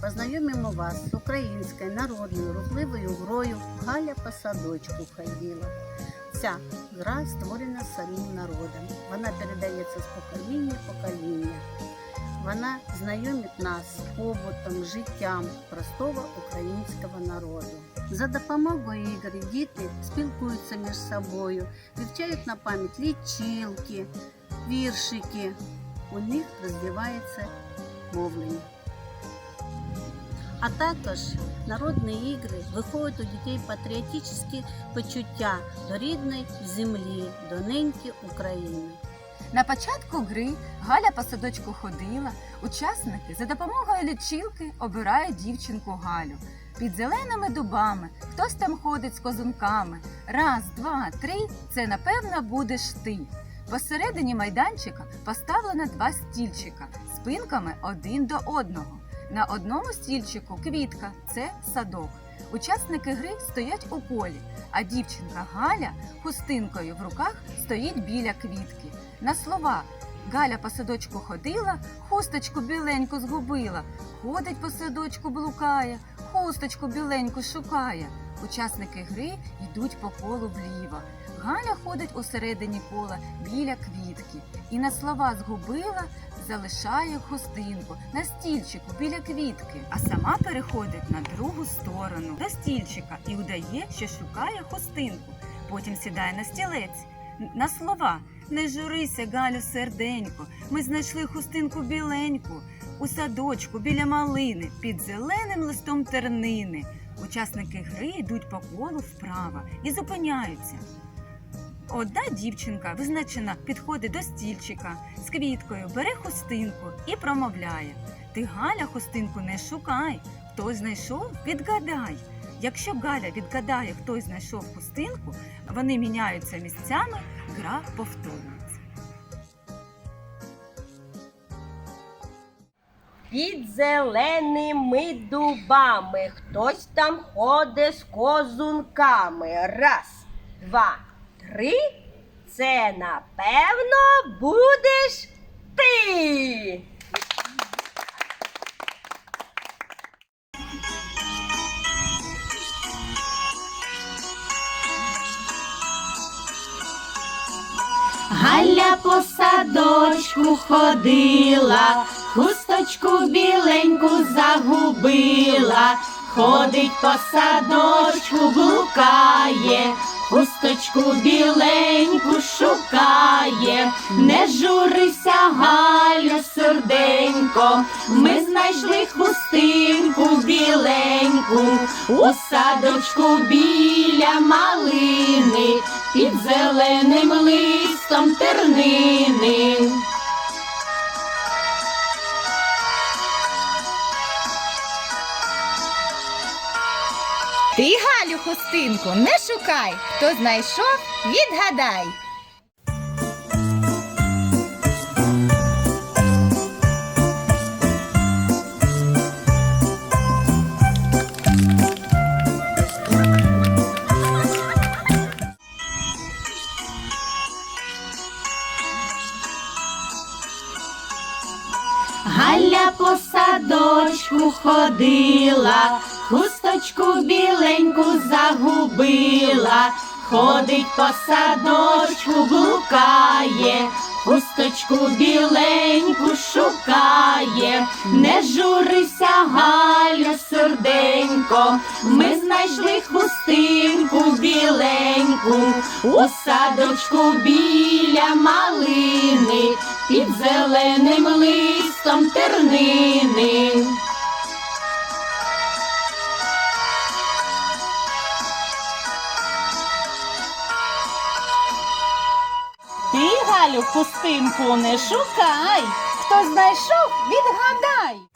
познайомимо вас з українською народною рухливою грою Галя по садочку ходила. Ця гра створена самим народом. Вона передається з покоління в покоління. Вона знайомить нас з побутом, життям простого українського народу. За допомогою ігор діти спілкуються між собою, вивчають на пам'ять лічилки, віршики. У них розвивається мовлення. А також народні ігри виховують у дітей патріотичні почуття до рідної землі, до неньки України. На початку гри Галя по садочку ходила. Учасники за допомогою лічилки обирають дівчинку Галю. Під зеленими дубами хтось там ходить з козунками. Раз, два, три це напевно будеш ти. Посередині майданчика поставлено два стільчика спинками один до одного. На одному стільчику квітка це садок. Учасники гри стоять у полі, а дівчинка Галя хустинкою в руках стоїть біля квітки. На слова Галя по садочку ходила, хусточку біленьку згубила, ходить по садочку блукає, хусточку біленьку шукає. Учасники гри йдуть по колу вліво. Галя ходить усередині кола біля квітки і на слова згубила, залишає хустинку на стільчику біля квітки, а сама переходить на другу сторону до стільчика і удає, що шукає хустинку. Потім сідає на стілець. На слова не журися, Галю, серденько. Ми знайшли хустинку біленьку у садочку біля малини під зеленим листом тернини. Учасники гри йдуть по колу вправо і зупиняються. Одна дівчинка визначена підходить до стільчика з квіткою, бере хустинку і промовляє: Ти Галя хустинку не шукай. Хтось знайшов, відгадай. Якщо Галя відгадає, хтось знайшов хустинку, вони міняються місцями, гра повторюється. Під зеленими дубами хтось там ходить з козунками. Раз, два, три. Це напевно будеш ти. Галя по садочку ходила, хусточку біленьку загубила, ходить по садочку, блукає, хусточку біленьку шукає, не журися, Галю, серденько, ми знайшли хустинку біленьку, у садочку біля малини, під зеленим листом тернини. Ти, Галю, хустинку, не шукай. Хто знайшов, відгадай. Галя по садочку ходила, хусточку біленьку загубила, ходить по садочку, блукає, хусточку біленьку шукає, не журися, Галя, серденько, ми знайшли хустинку біленьку, у садочку біля малини, під зеленим листом тернини. Галю, пустинку не шукай. Хто знайшов, відгадай.